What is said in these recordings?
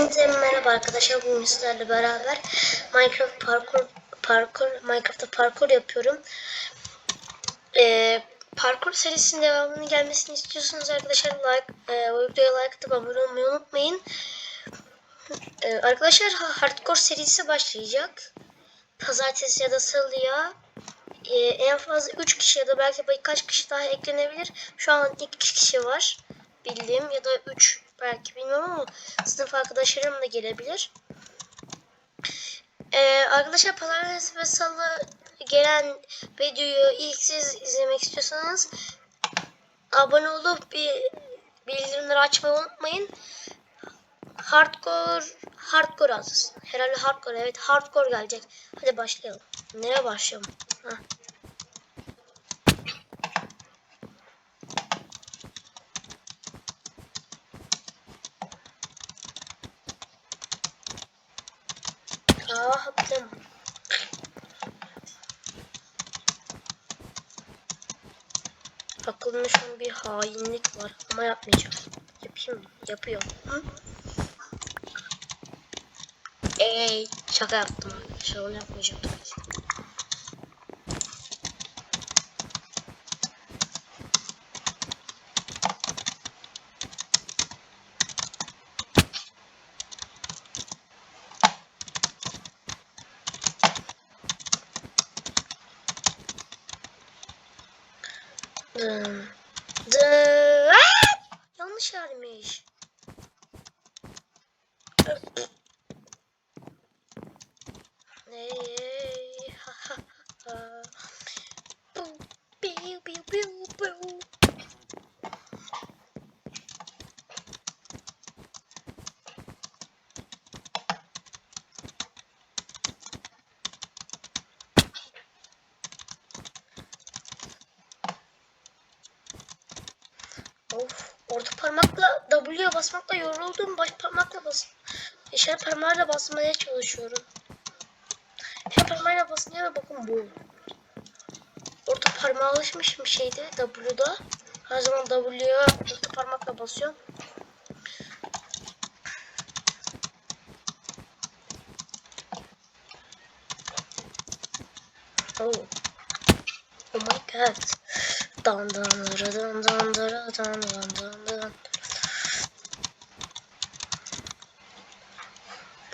Hepinize merhaba arkadaşlar. Bugün sizlerle beraber Minecraft parkur parkur Minecraft'ta parkur yapıyorum. Ee, parkur serisinin devamının gelmesini istiyorsanız arkadaşlar like e, videoya like atıp abone olmayı unutmayın. Ee, arkadaşlar ha- hardcore serisi başlayacak. Pazartesi ya da salıya e, en fazla 3 kişi ya da belki birkaç kişi daha eklenebilir. Şu an 2 kişi var bildiğim ya da 3 belki bilmiyorum ama sınıf arkadaşlarım da gelebilir. Ee, arkadaşlar pazartesi ve salı gelen videoyu ilk siz izlemek istiyorsanız abone olup bir bildirimleri açmayı unutmayın. Hardcore hardcore az. Herhalde hardcore evet hardcore gelecek. Hadi başlayalım. Nereye başlayalım? Heh. Aa haptım. Aklımda şu an bir hainlik var ama yapmayacağım. Yapayım mı? Yapıyorum. Hı? Ey şaka yaptım. Şu an yapmayacağım tabii ki. Dım. Dım. Aa! Yanlış yermiş. Hey, ha, ha, ha. Bu, biu, biu, biu, biu. Of, orta parmakla W'ye yoruldum. Baş parmakla bas. İşaret parmağıyla basmaya çalışıyorum. İşaret parmağıyla basınca da bakın bu. Orta parmağa alışmışım şeyde W'da. Her zaman W'ye orta parmakla basıyorum. Oh. Oh my god. Dan dan dan dan dan dan dan dan.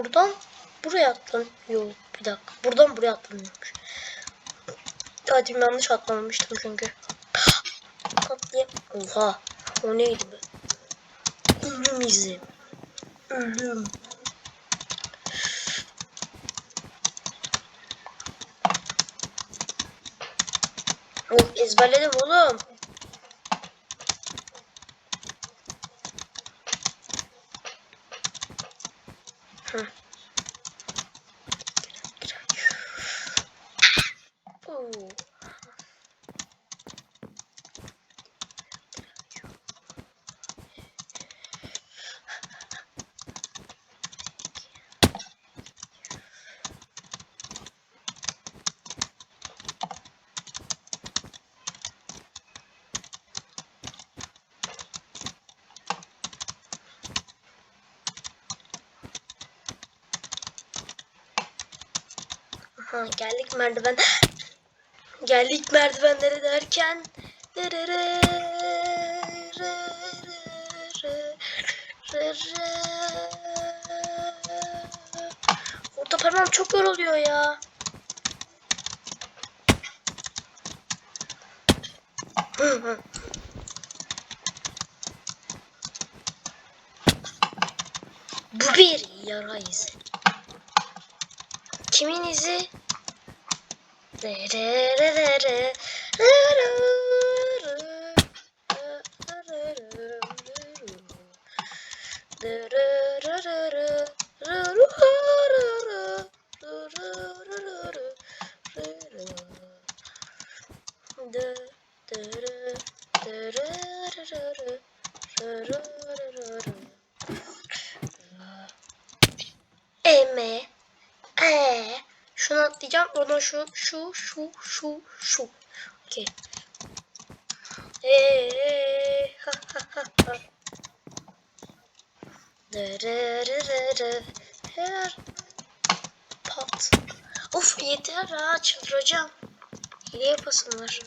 Buradan buraya atlan. Yok bir dakika. Buradan buraya atlanıyormuş. Hadi yanlış atlamıştım çünkü. Atlayayım. Oha. O neydi be? Ölüm izi. Ölüm. Ezberledim oğlum. Hı. Oo. Aha, geldik merdiven. Geldik merdivenlere derken. Orta parmağım çok yoruluyor ya. Bu bir yara izi. Kimin izi? Da, da, da, Oradan şu, şu, şu, şu, şu. Okey. Eee, ha ha ha ha. Her. Pat. Of yeter ha çıldıracağım. Hile yapasınlar.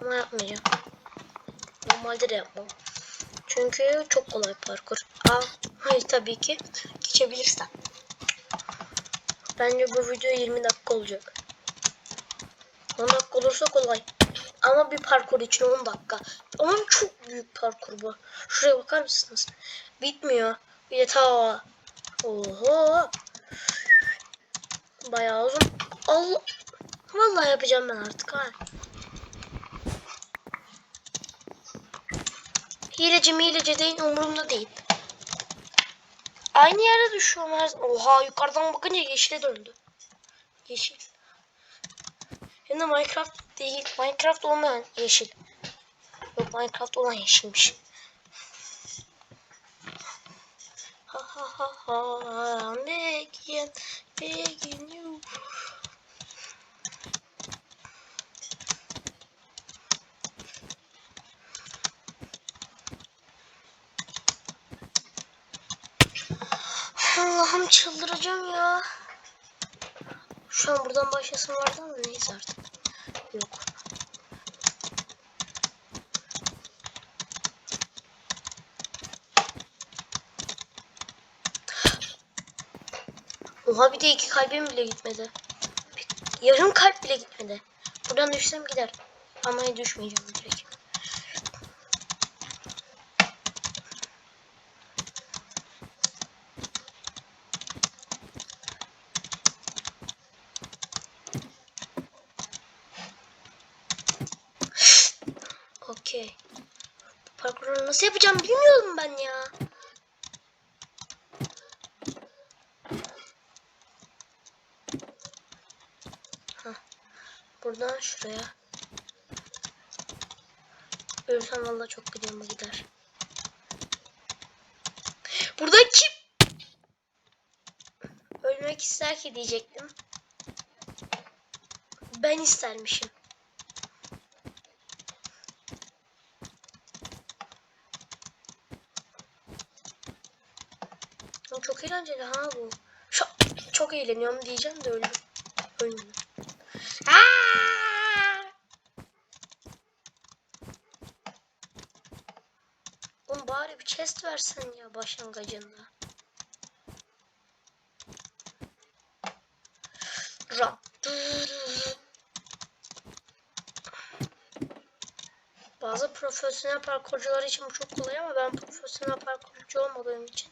Ama yapmayacağım. Normalde de yapmam. Çünkü çok kolay parkur. Aa, hayır tabii ki. Geçebilirsen. Bence bu video 20 dakika olacak. 10 dakika olursa kolay. Ama bir parkur için 10 dakika. Ama çok büyük parkur bu. Şuraya bakar mısınız? Bitmiyor. Bir de ta. Oho. Bayağı uzun. Allah. Vallahi yapacağım ben artık ha. Hileci mi hileci değil umurumda değil. Aynı yere düşüyorum her. Oha yukarıdan bakınca yeşile döndü. Yeşil. Hem de Minecraft değil. Minecraft olmayan yeşil. Yok Minecraft olan yeşilmiş. Ha ha ha ha. Begging, begging you. Allah'ım çıldıracağım ya. Şu an buradan başlasın vardı ama neyse artık. Yok. Oha bir de iki kalbim bile gitmedi. Yarım kalp bile gitmedi. Buradan düşsem gider. Ama düşmeyeceğim direkt. Okey. Parkuru nasıl yapacağım bilmiyorum ben ya. Hah. Buradan şuraya. Ölürsem valla çok gıcığıma gider. Burada kim? Ölmek ister ki diyecektim. Ben istermişim. Çok eğlenceli ha bu. Çok, çok eğleniyorum diyeceğim de öldüm. Ölmedim. Oğlum bari bir chest versen ya başlangıcında. Ram. Bazı profesyonel parkurcular için bu çok kolay ama ben profesyonel parkurcu olmadığım için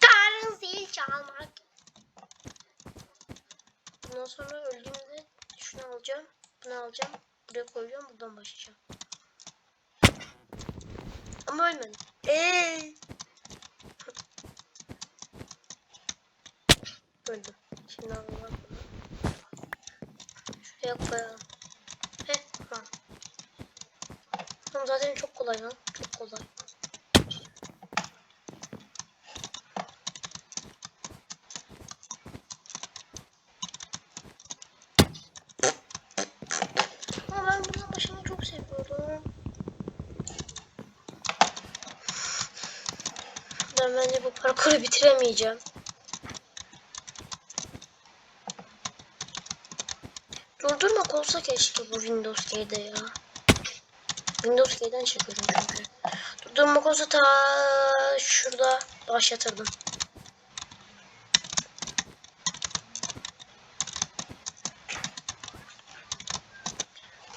Karın zil çalmak. Bundan sonra öldüğümde şunu alacağım. Bunu alacağım. Buraya başlayacağım. Ama ölmedim. Eee. Öldüm. Şimdi alalım. Şuraya koyalım. Heh. Tamam. Tamam zaten çok kolay lan. Çok kolay. Ama ben bunun başını çok seviyorum. Ben bence bu parkuru bitiremeyeceğim. Durdurmak olsa keşke bu Windows K'de ya. Windows K'den çekiyorum çünkü. Durdurmak olsa ta şurada başlatırdım.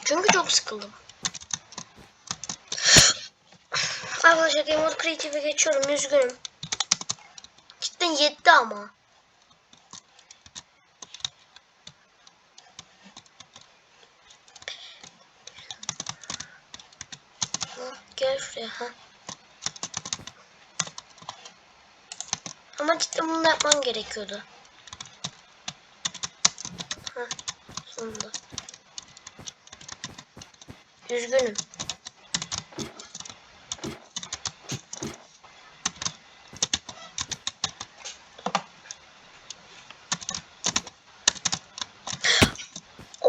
Çünkü çok sıkıldım. Arkadaşlar Game Mode Creative'e geçiyorum. Üzgünüm. Cidden yetti ama. Gel şuraya. Ha. Ama cidden bunu yapman gerekiyordu. Ha, sonunda. Üzgünüm.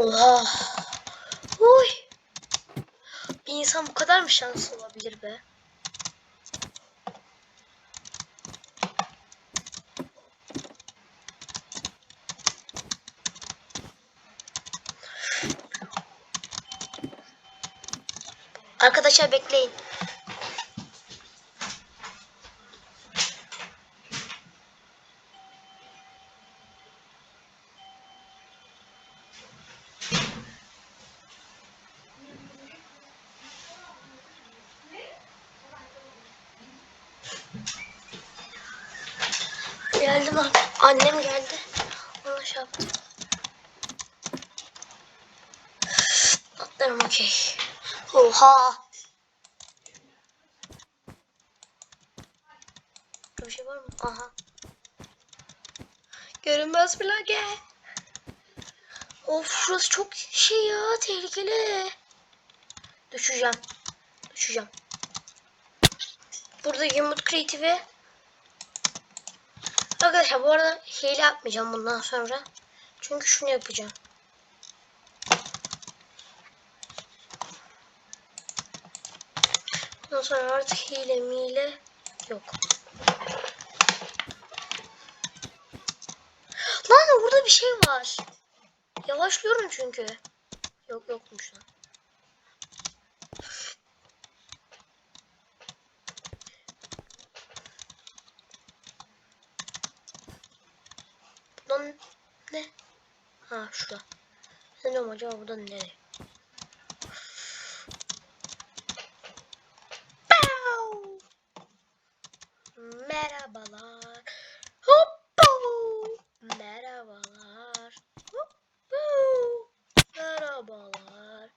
Oha. Uy. Bir insan bu kadar mı şanslı olabilir be? Arkadaşlar bekleyin. Geldim abi. Annem geldi. Ona şey yaptım. Atlarım okey. Oha. Bir şey var mı? Aha. Görünmez plage. Of şurası çok şey ya tehlikeli. Düşeceğim. Düşeceğim. Burada yumruk kreatifi. Arkadaşlar bu arada hile yapmayacağım bundan sonra. Çünkü şunu yapacağım. Bundan sonra artık hile mile yok. Lan burada bir şey var. Yavaşlıyorum çünkü. Yok yokmuş lan. Buradan ne? Ha şurada. Ne diyorum acaba buradan nereye? Merhabalar. Hoppo! Merhabalar. Hoppo! Merhabalar.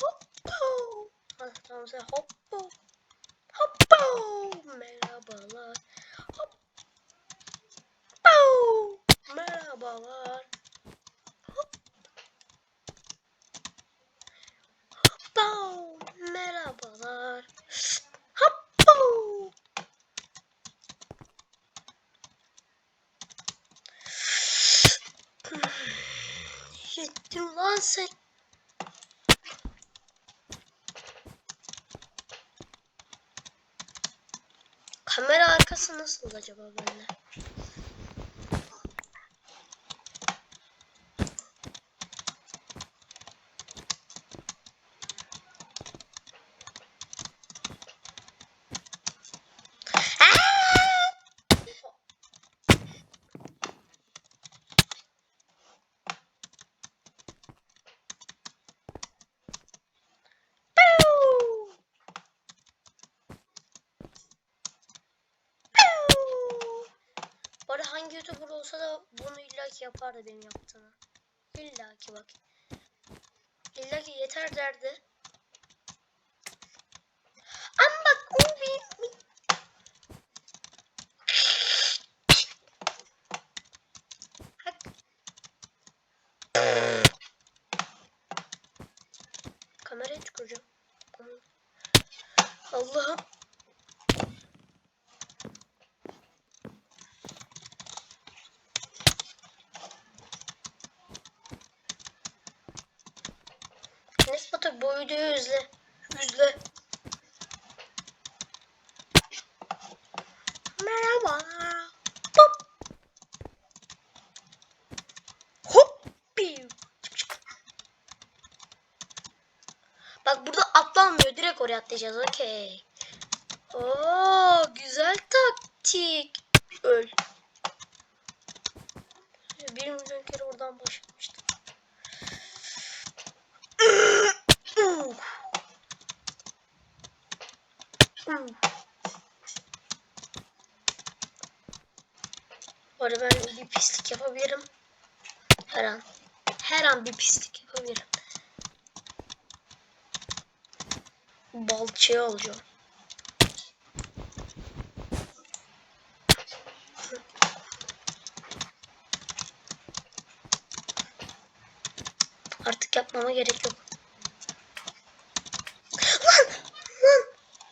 Hoppo! Ha, tamam sen hoppo. Hoppo! Merhabalar. Hoppo! Merhabalar. Hoppo! Merhabalar. Hoppo! Yettim lan sen. Arkası nasıl acaba bende? Bu arada hangi YouTuber olsa da bunu illaki yapardı benim yaptığımı. İllaki bak. İllaki yeter derdi. Ama bak o bir... Hak. Kamerayı çıkaracağım. Allah'ım. Batur bu videoyu izle. Merhaba. Hop. Hop. Piu. Çık, çık. Bak burada atlanmıyor. Direkt oraya atlayacağız. Okey. Oo, güzel taktik. Öl. Bir milyon kere oradan başlamıştım. Uh. Uh. Bu arada ben bir pislik yapabilirim. Her an. Her an bir pislik yapabilirim. Balçayı alacağım. Artık yapmama gerek yok. Lan! Lan!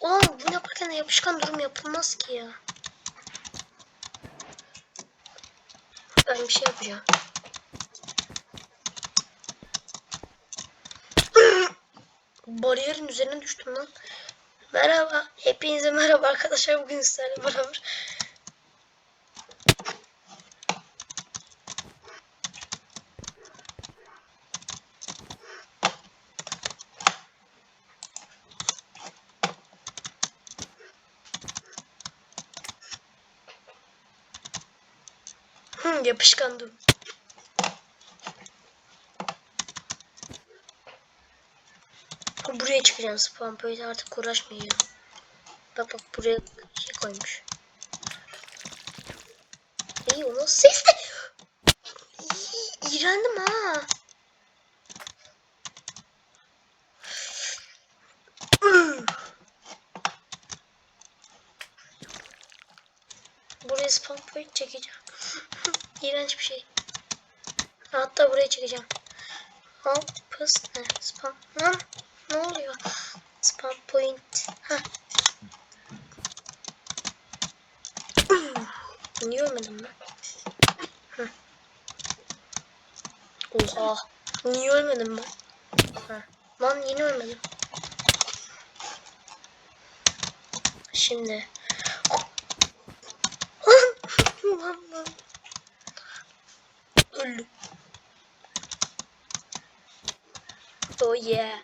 Ulan bunu yaparken yapışkan durum yapılmaz ki ya. ben bir şey yapacağım. Bariyerin üzerine düştüm lan. Merhaba. Hepinize merhaba arkadaşlar. Bugün sizlerle beraber Hı, yapışkan dur. Buraya çıkacağım spam point artık uğraşmayacağım. Bak bak buraya şey koymuş. İyi o nasıl sesli? İyi, İğrendim ha. Buraya spam point çekeceğim. İğrenç bir şey. Hatta buraya çekeceğim. Hop pıs ne? Spam. Lan ne oluyor? Spam point. Heh. Niye ölmedim ben? Hı. Oha. Niye ölmedim ben? Ha. Lan yine ölmedim. Şimdi. lan lan. Öldüm. Oh yeah.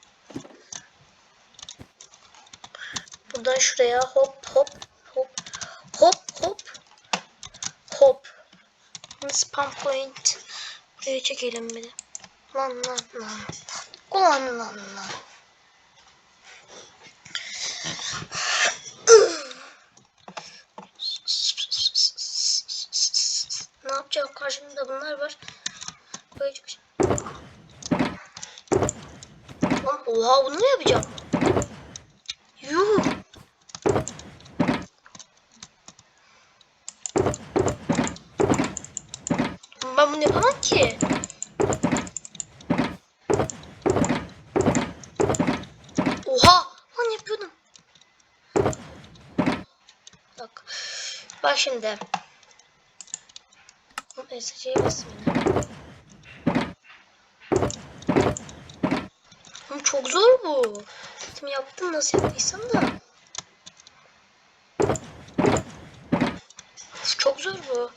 Buradan şuraya hop hop hop hop hop hop. Spam point. Buraya çekelim bir de. Lan lan lan. Ulan lan lan. Ne yapacağım? Karşımda bunlar var. Böyle çıkacağım. Lan oha bunu mu yapacağım? Yuh. Ben bunu yapamam ki. Oha! Lan yapıyordum. Bak. Bak şimdi. SC'ye basayım yine. Oğlum çok zor bu. Şimdi yaptım nasıl yaptıysam da. Çok zor bu.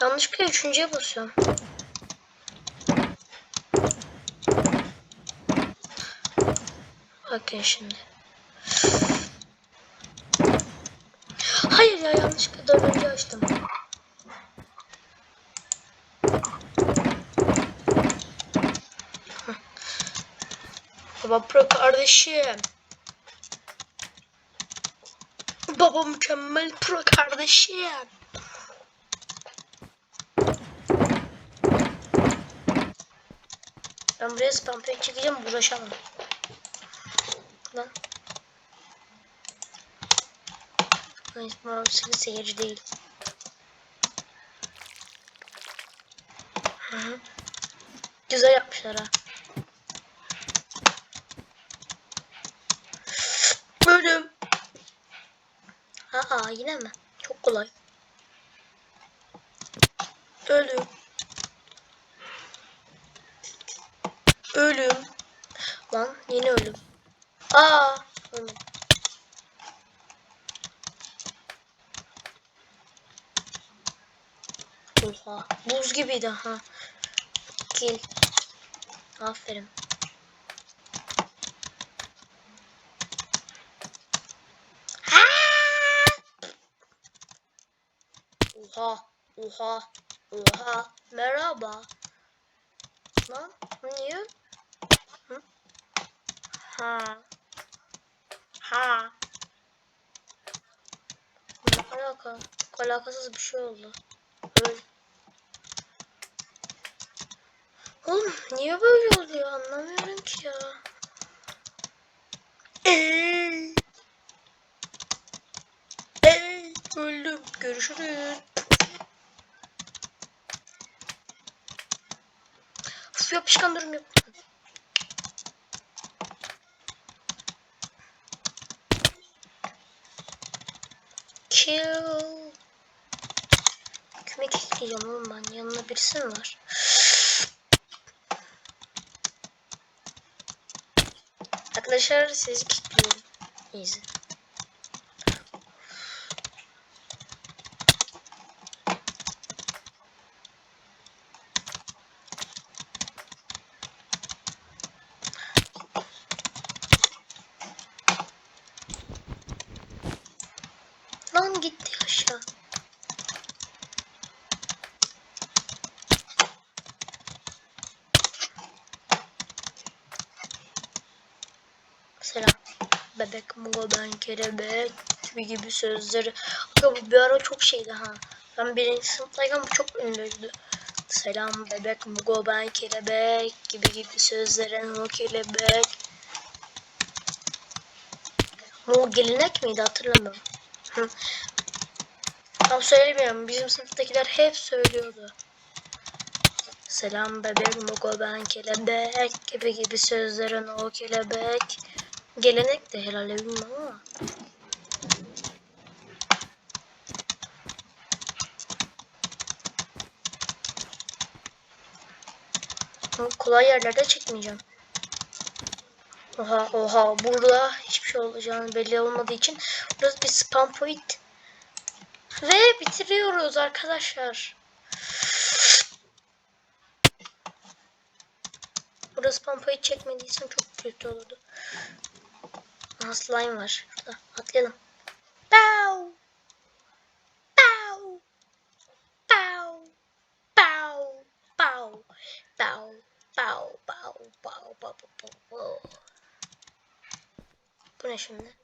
Yanlışlıkla üçüncüye basıyorum. Bakın şimdi. Hayır ya yanlışlıkla dördüncü açtım. Baba kardeşim. Baba mükemmel pro kardeşim. Ben spam pek çekeceğim uğraşamam. Lan. İsmail senin seyirci değil. Hı -hı. Güzel yapmışlar ha. Bölüm. Aa yine mi? Çok kolay. Ölüm. Ölüm. Lan yine ölüm. Aa. Ölüm. Oha. Buz gibiydi ha. Kill. Aferin. Oha, oha, oha. Merhaba. Lan niye? Hı? Ha. Ha. Ne alaka? Alakasız bir şey oldu. Öyle. Oğlum niye böyle oluyor anlamıyorum ki ya. Ey. Ey öldüm. Görüşürüz. Uf yapışkan durum yok. Kill. Kime kilitleyeceğim oğlum ben? Yanına birisi mi var? Arkadaşlar sizi kilitliyorum. Easy. Lan gitti aşağı. Selam. Bebek mugo ben kelebek gibi gibi sözleri. Aga bu bir ara çok şeydi ha. Ben birinci sınıftayken bu çok ünlüydü. Selam bebek mugo ben kelebek gibi gibi sözlerin o kelebek. Mu gelenek miydi hatırlamıyorum. Tam söylemiyorum. Bizim sınıftakiler hep söylüyordu. Selam bebek mugo ben kelebek gibi gibi sözlerin o kelebek. Gelenek de herhalde bilmem ama. Kolay yerlerde çekmeyeceğim. Oha oha burada hiçbir şey olacağını belli olmadığı için burası bir spam point. Ve bitiriyoruz arkadaşlar. Burada spam point çekmediysem çok kötü olurdu. Aha slime var şurada. Atlayalım. Pow! Pow! Pow! Pow! Pow! Pow! Pow! Pow! Pow! Pow! Pow! Pow! Bu ne şimdi?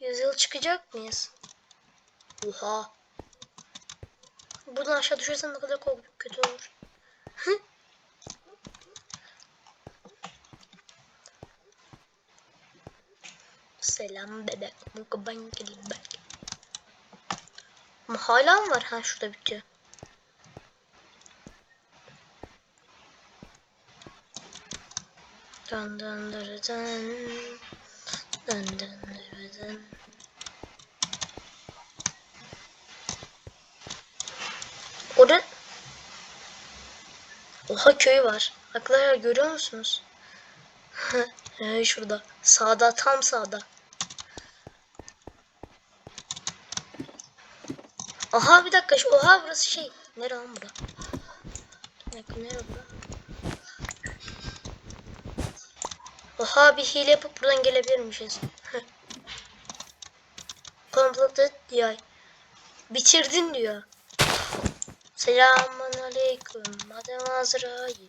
Yüzyıl çıkacak mıyız? Oha. Buradan aşağı düşersem ne kadar kötü olur. Hı? Selam bebek. Mukabang kelebek. Ama hala mı var? Ha şurada bitiyor. Dın dın dın dın. Dın dın dın dın. Orada Oha köy var. Arkadaşlar görüyor musunuz? Şurada. Sağda tam sağda. Aha bir dakika. Oha burası şey. Nere lan bura? Dakika nere bura? Oha bir hile yapıp buradan gelebilirmişiz. Completed diyor. Bitirdin diyor. Selamun aleyküm. Madem Azrail.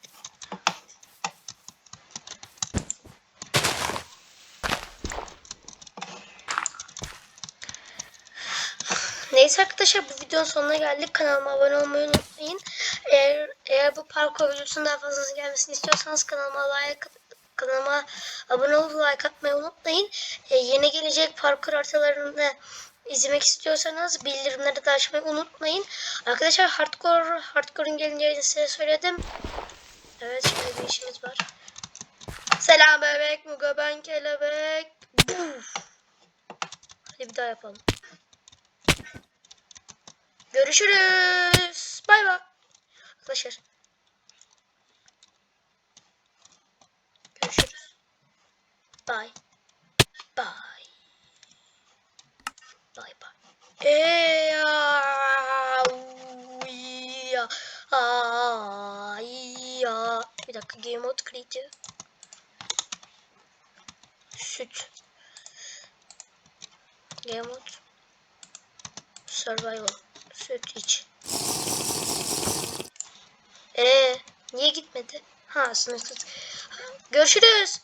Neyse arkadaşlar bu videonun sonuna geldik. Kanalıma abone olmayı unutmayın. Eğer, eğer bu parkur videosunun daha fazlası gelmesini istiyorsanız kanalıma like kanalıma abone olup like atmayı unutmayın. Ee, yeni gelecek parkur haritalarını izlemek istiyorsanız bildirimleri de açmayı unutmayın. Arkadaşlar hardcore hardcore'un gelince size söyledim. Evet şimdi bir işimiz var. Selam bebek, muga ben kelebek. Hadi bir daha yapalım. Görüşürüz. Bay bay. Arkadaşlar. Görüşürüz. Bye. Bye. Bye bye. Eee ya. Ya. Bir dakika game mode creative. Süt. Game mode. Survival. Süt iç. Ee, niye gitmedi? Ha sınırsız. Görüşürüz.